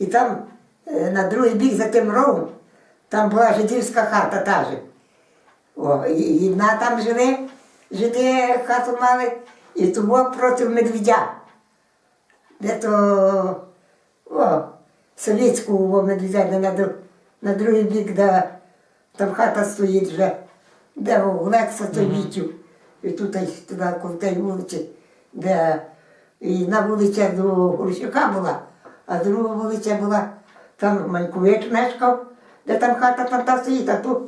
І там е, на другий бік за тим ровом, там була жидівська хата та же. О, і, і там жили, жиди хату мали, і тому проти медведя. Де то о, совєтську медведя, на, на другий бік, де там хата стоїть вже, де у Лекса той відчув. І тут туди коло вулиці, де і на вулиця до Гурщука була, а друга вулиця була, там Манькович мешкав, де там хата там та стоїть, а тут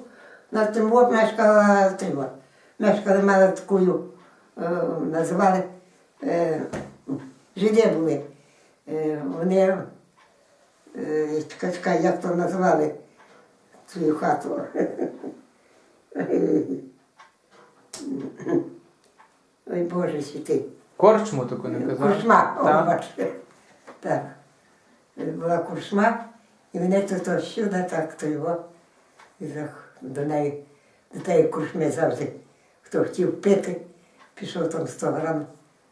на от мешкала трима. Мешкали мали таку, е, називали е, жиди були. Е, вони, чекай, як то називали свою хату. Ой Боже святий. Корчму таку не казав. Куршма, о, бачите. Так. Була куршма, і мене то, то сюди так, то його. До неї, до тієї куршми завжди. Хто хотів пити, пішов там 100 грам,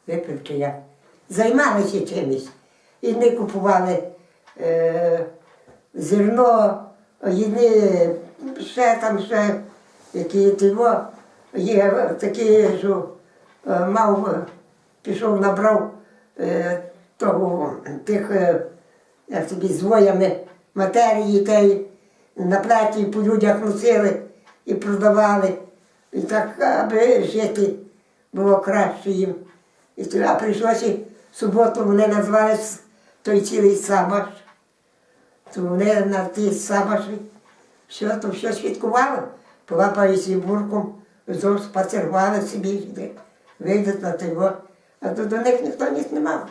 випив чи я. Займалися чимось. І ми купували е, зерно, їли, ще там ще які тиво. Є такі, що е, мав, пішов, набрав е, того, тих, е, як тобі, з воями матерії тієї, на платі по людях носили і продавали. І так, аби жити було краще їм. І то, а прийшлося в суботу, вони назвали той цілий сабаш. То вони на ті сабаші все, то все святкували. Полапалися бурком, зовсім спацерували собі, вийдуть на того. А то до них ніхто ніс не мав.